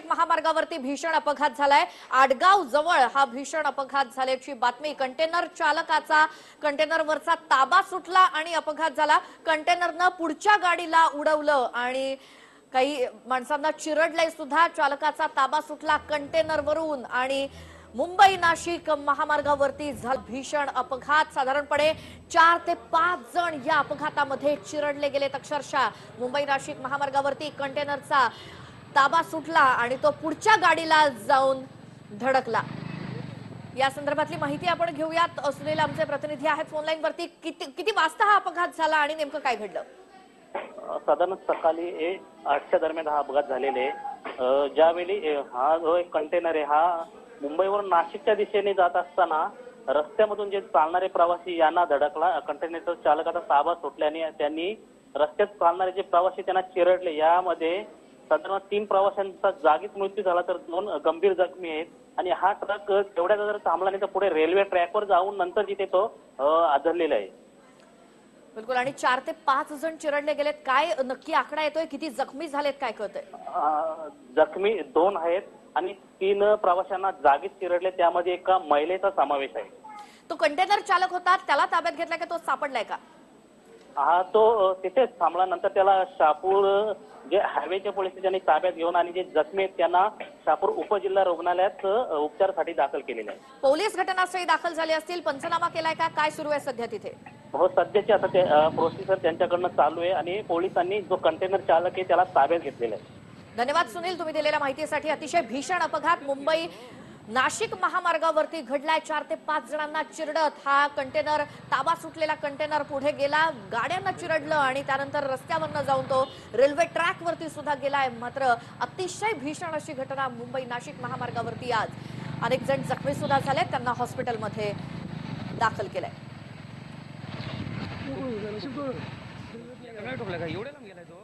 महामार्गावरती भीषण अपघात झालाय. आडगाव जवळ हा भीषण अपघात झाल्याची बातमी कंटेनर चालकाचा कंटेनरवरचा ताबा सुटला आणि अपघात झाला. कंटेनरनं पुढच्या गाडीला उडवलं आणि काही माणसांना चिरडलंय सुद्धा. चालकाचा ताबा सुटला कंटेनरवरून आणि मुंबई नाशिक महामार्गावरती झाला भीषण अपघात. साधारणपणे चार ते पाच जण या अपघातामध्ये चिरडले गेलेत अक्षरशः. मुंबई नाशिक महामार्गावरती कंटेनरचा ताबा सुटला आणि तो पुढच्या गाडीला जाऊन धडकला. या संदर्भातली माहिती आपण घेऊयात. असलेले आमचे प्रतिनिधी आहेत फोनलाईन वरती. किती किती वाजता हा अपघात झाला आणि नेमकं काय घडलं? साधारण सकाळी ए आठच्या दरम्यान हा अपघात झालेला आहे. ज्यावेळी हा जो एक कंटेनर आहे हा मुंबईवरून नाशिकच्या दिशेने जात असताना रस्त्यामधून जे चालणारे प्रवासी यांना धडकला. कंटेनरचा चालकाचा ताबा सुटल्याने त्यांनी रस्त्यात चालणारे जे प्रवासी त्यांना चिरडले. यामध्ये साधारण तीन प्रवाशांचा जागीच मृत्यू झाला तर दोन गंभीर जखमी आहेत. आणि हा ट्रक तेवढ्या जर थांबला नाही तर पुढे रेल्वे ट्रॅकवर जाऊन नंतर जिथे तो अ, आदळलेला आहे. बिलकुल. आणि चार ते पाच जण चिरडले गेलेत. काय नक्की आकडा येतोय? किती जखमी झालेत काय कळतंय? जखमी दोन आहेत आणि तीन प्रवाशांना जागीच चिरडले. त्यामध्ये एका महिलेचा समावेश आहे. तो कंटेनर चालक होता. त्याला ताब्यात घेतलाय का? तो सापडलाय का? हा तो तिथेच थांबला. नंतर त्याला शापूर जे हायवेच्या पोलीस स्टेशनने ताब्यात घेऊन आणि जे जखमी आहेत त्यांना शापूर उपजिल्हा रुग्णालयात उपचारासाठी दाखल केलेले आहे. पोलीस घटनास्थळी दाखल झाले असतील. पंचनामा केलाय का? काय सुरू आहे सध्या तिथे? हो सध्याची आता ते प्रोसिजर त्यांच्याकडनं चालू आहे आणि पोलिसांनी जो कंटेनर चालक आहे त्याला ताब्यात घेतलेला आहे. धन्यवाद सुनील तुम्ही दिलेल्या माहितीसाठी. अतिशय भीषण अपघात. मुंबई नाशिक महामार्गावरती घडलाय चार ते पाच जणांना चिरडत. हा कंटेनर ताबा सुटलेला कंटेनर पुढे गेला. गाड्यांना चिरडलं आणि त्यानंतर रस्त्यावरनं जाऊन तो रेल्वे ट्रॅकवरती सुद्धा गेलाय. मात्र अतिशय भीषण अशी घटना मुंबई नाशिक महामार्गावरती आज अनेक जण जखमी सुद्धा झाले त्यांना हॉस्पिटलमध्ये दाखल केलंय. एवढ्या लांब गेलाय तो?